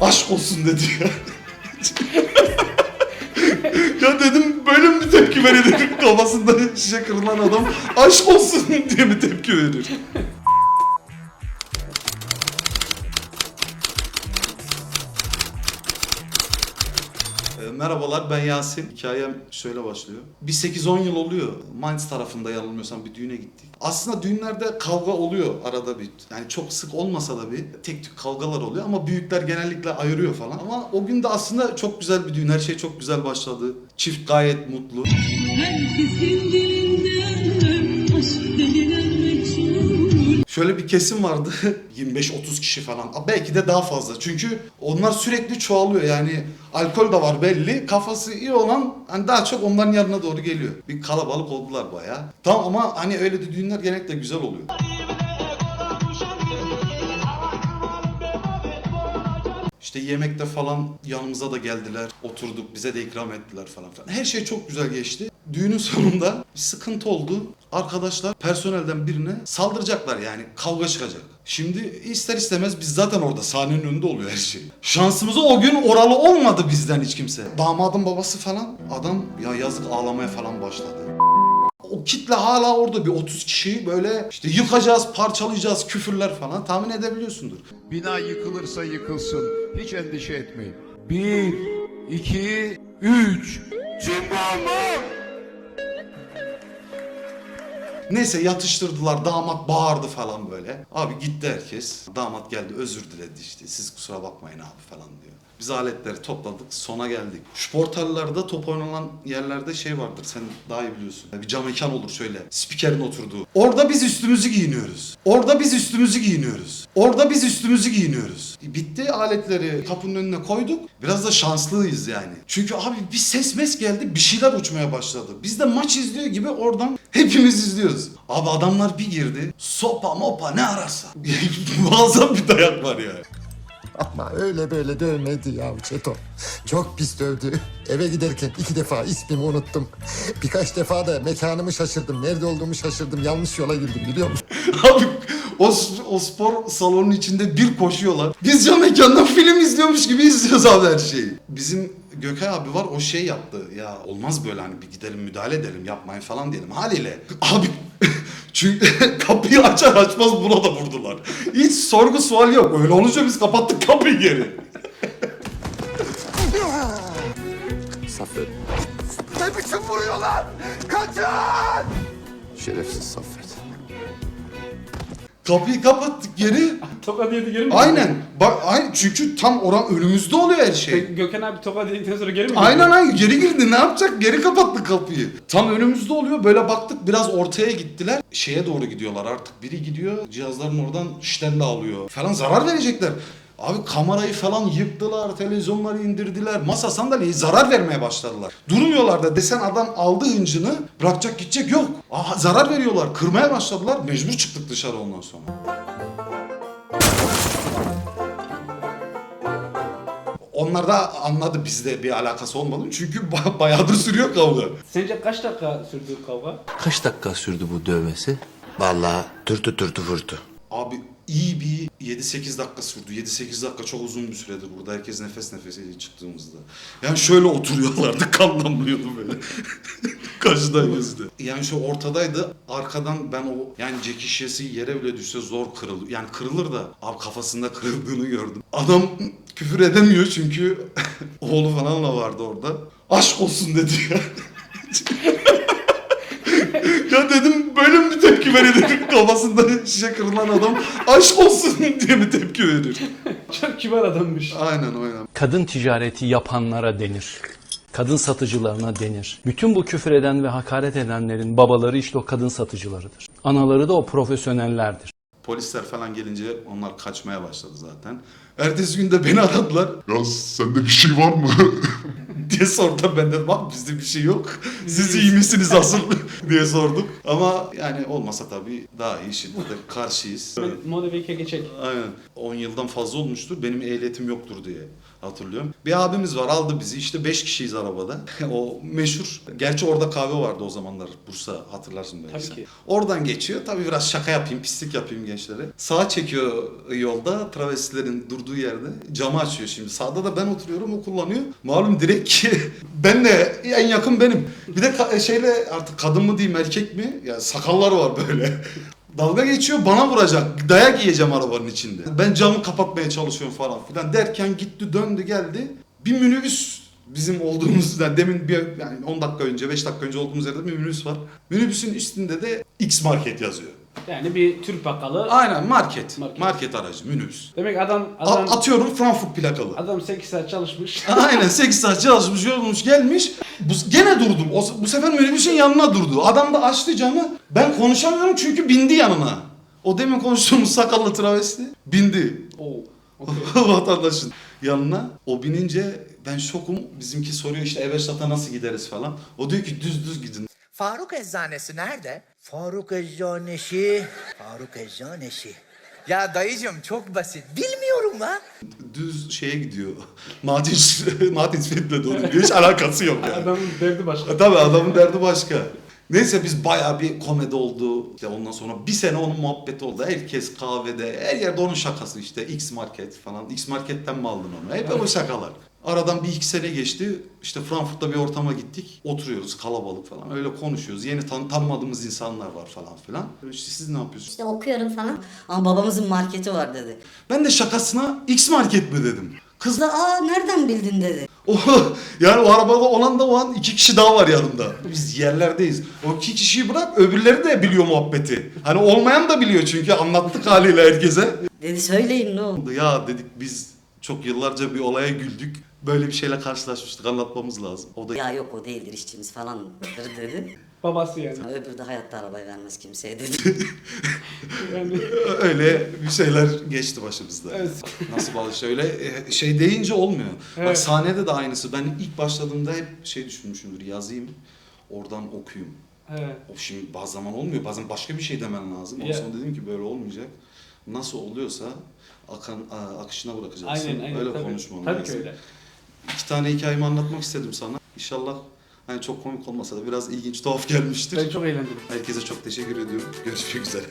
Aşk olsun dedi ya. ya dedim böyle mi bir tepki verilir? Kafasında şişe kırılan adam aşk olsun diye mi tepki verir? Merhabalar ben Yasin. Hikayem şöyle başlıyor. Bir 8-10 yıl oluyor. Mainz tarafında yanılmıyorsam bir düğüne gittik. Aslında düğünlerde kavga oluyor arada bir. Yani çok sık olmasa da bir tek tük kavgalar oluyor ama büyükler genellikle ayırıyor falan. Ama o gün de aslında çok güzel bir düğün. Her şey çok güzel başladı. Çift gayet mutlu. Herkesin Şöyle bir kesim vardı. 25-30 kişi falan. Belki de daha fazla. Çünkü onlar sürekli çoğalıyor. Yani alkol de var belli. Kafası iyi olan hani daha çok onların yanına doğru geliyor. Bir kalabalık oldular bayağı. Tamam ama hani öyle de düğünler genellikle güzel oluyor. İşte yemekte falan yanımıza da geldiler. Oturduk bize de ikram ettiler falan filan. Her şey çok güzel geçti. Düğünün sonunda bir sıkıntı oldu. Arkadaşlar personelden birine saldıracaklar yani kavga çıkacak. Şimdi ister istemez biz zaten orada sahnenin önünde oluyor her şey. Şansımıza o gün oralı olmadı bizden hiç kimse. Damadın babası falan adam ya yazık ağlamaya falan başladı. O kitle hala orada bir 30 kişi böyle işte yıkacağız, parçalayacağız, küfürler falan tahmin edebiliyorsundur. Bina yıkılırsa yıkılsın. Hiç endişe etmeyin. Bir, iki, üç. Cimbom! Neyse yatıştırdılar damat bağırdı falan böyle. Abi gitti herkes. Damat geldi özür diledi işte. Siz kusura bakmayın abi falan diyor. Biz aletleri topladık sona geldik. Şu portallarda top oynanan yerlerde şey vardır sen daha iyi biliyorsun. Bir cam mekan olur şöyle spikerin oturduğu. Orada biz üstümüzü giyiniyoruz. Orada biz üstümüzü giyiniyoruz. Orada biz üstümüzü giyiniyoruz. Bitti aletleri kapının önüne koyduk. Biraz da şanslıyız yani. Çünkü abi bir ses mes geldi bir şeyler uçmaya başladı. Biz de maç izliyor gibi oradan hepimiz izliyoruz. Abi adamlar bir girdi. Sopa mopa ne ararsa. Muazzam bir dayak var yani. Ama öyle böyle dövmedi ya Çeto. Çok pis dövdü. Eve giderken iki defa ismimi unuttum. Birkaç defa da mekanımı şaşırdım. Nerede olduğumu şaşırdım. Yanlış yola girdim biliyor musun? Abi o, o spor salonunun içinde bir koşuyorlar. Biz cam mekandan film izliyormuş gibi izliyoruz abi her şeyi. Bizim Gökay abi var o şey yaptı. Ya olmaz böyle hani bir gidelim müdahale edelim yapmayın falan diyelim. Haliyle abi çünkü kapıyı açar açmaz buna da vurdular. Hiç sorgu sual yok. Öyle olunca biz kapattık kapıyı geri. Saffet. Ne biçim vuruyorlar? Kaçın! Şerefsiz Saffet. Kapıyı kapattık geri. Tokat yedi geri mi? Aynen. Bak aynen çünkü tam oran önümüzde oluyor her şey. Peki Gökhan abi tokat yedikten sonra geri mi Aynen aynen geri girdi ne yapacak geri kapattı kapıyı. Tam önümüzde oluyor böyle baktık biraz ortaya gittiler. Şeye doğru gidiyorlar artık biri gidiyor cihazların oradan şişlerini alıyor falan zarar verecekler. Abi kamerayı falan yıktılar, televizyonları indirdiler, masa sandalyeyi zarar vermeye başladılar. Durmuyorlar da desen adam aldı hıncını bırakacak gidecek yok. Aha, zarar veriyorlar, kırmaya başladılar. Mecbur çıktık dışarı ondan sonra. Onlar da anladı bizde bir alakası olmadığını çünkü ba- bayağıdır sürüyor kavga. Sence kaç dakika sürdü kavga? Kaç dakika sürdü bu dövmesi? Vallahi dürtü dürtü vurdu. Abi iyi bir 7-8 dakika sürdü. 7-8 dakika çok uzun bir süredir burada. Herkes nefes nefese çıktığımızda. Yani şöyle oturuyorlardı. Kan damlıyordu böyle. Kaşıdan gözde. Yani şu ortadaydı. Arkadan ben o yani cek şişesi yere bile düşse zor kırılır. Yani kırılır da abi kafasında kırıldığını gördüm. Adam küfür edemiyor çünkü oğlu falan da vardı orada. Aşk olsun dedi ya. Ya dedim bir verilir? Kafasında şişe kırılan adam aşk olsun diye mi tepki verir? Çok kibar adammış. Aynen aynen. kadın ticareti yapanlara denir. Kadın satıcılarına denir. Bütün bu küfür eden ve hakaret edenlerin babaları işte o kadın satıcılarıdır. Anaları da o profesyonellerdir. Polisler falan gelince onlar kaçmaya başladı zaten. Ertesi gün de beni aradılar. Ya sende bir şey var mı? diye sordu. Ben dedim abi bizde bir şey yok. Siz iyi misiniz asıl diye sorduk. Ama yani olmasa tabii daha iyi şiddete karşıyız. Modevike geçek. Aynen. 10 yıldan fazla olmuştur. Benim ehliyetim yoktur diye hatırlıyorum. Bir abimiz var aldı bizi. İşte 5 kişiyiz arabada. o meşhur. Gerçi orada kahve vardı o zamanlar. Bursa hatırlarsın belki. Tabii sen. ki. Oradan geçiyor. Tabii biraz şaka yapayım, pislik yapayım gençlere. Sağa çekiyor yolda travestilerin durduğu yerde. Camı açıyor şimdi. Sağda da ben oturuyorum o kullanıyor. Malum direkt benle en yakın benim. Bir de şeyle artık kadın mı diyeyim erkek mi? Ya sakallar var böyle. Dalga geçiyor bana vuracak. Dayak yiyeceğim arabanın içinde. Ben camı kapatmaya çalışıyorum falan filan derken gitti döndü geldi. Bir minibüs bizim olduğumuz yani demin bir yani 10 dakika önce 5 dakika önce olduğumuz yerde bir minibüs var. Minibüsün üstünde de X market yazıyor. Yani bir Türk bakkalı. Aynen market. Market. Market, aracı minibüs. Demek adam A- adam atıyorum Frankfurt plakalı. adam 8 saat çalışmış. Aynen 8 saat çalışmış yorulmuş gelmiş. Bu, gene durdum. O, bu sefer minibüsün yanına durdu. Adam da açtı camı. Ben konuşamıyorum çünkü bindi yanına. O demin konuştuğumuz sakallı travesti bindi. Oo. okey. vatandaşın yanına. O binince ben şokum. Bizimki soruyor işte Everşat'a nasıl gideriz falan. O diyor ki düz düz gidin. Faruk Eczanesi nerede? Faruk Eczanesi. Faruk Eczanesi. Ya dayıcım çok basit. Bilmiyorum la. Düz şeye gidiyor. Martin Smit'le de onun hiç alakası yok yani. Adamın derdi başka. E, Tabii adamın derdi başka. Neyse biz bayağı bir komedi oldu. İşte ondan sonra bir sene onun muhabbeti oldu. Herkes kahvede, her yerde onun şakası işte. X Market falan. X Market'ten mi aldın onu? Hep o şakalar. Aradan bir iki sene geçti. İşte Frankfurt'ta bir ortama gittik. Oturuyoruz kalabalık falan. Öyle konuşuyoruz. Yeni tan tanımadığımız insanlar var falan filan. İşte siz ne yapıyorsunuz? İşte okuyorum falan. Ama babamızın marketi var dedi. Ben de şakasına X Market mi dedim. Kız da aa nereden bildin dedi. O, yani o arabada olan da o an iki kişi daha var yanında. Biz yerlerdeyiz. O iki kişiyi bırak öbürleri de biliyor muhabbeti. Hani olmayan da biliyor çünkü anlattık haliyle herkese. Dedi söyleyin ne oldu. Ya dedik biz çok yıllarca bir olaya güldük. Böyle bir şeyle karşılaşmıştık anlatmamız lazım. O da Ya yok o değildir işçimiz falan dedi. Babası yani. Öbürü de hayatta arabayı vermez kimseye dedi. yani öyle bir şeyler geçti başımızda. Evet. Nasıl bağlı şöyle e, şey deyince olmuyor. Bak Evet. sahnede de aynısı. Ben ilk başladığımda hep şey düşünmüşümdür. Yazayım oradan okuyayım. He. O şimdi bazı zaman olmuyor. Bazen başka bir şey demen lazım. Ondan Ya. sonra dedim ki böyle olmayacak. Nasıl oluyorsa akan a- akışına bırakacaksın. Aynen aynen. öyle tabii. konuşman Tabii lazım. ki öyle. İki tane hikayemi anlatmak istedim sana. İnşallah hani çok komik olmasa da biraz ilginç, tuhaf gelmiştir. Ben çok eğlendim. Herkese çok teşekkür ediyorum. Görüşmek üzere.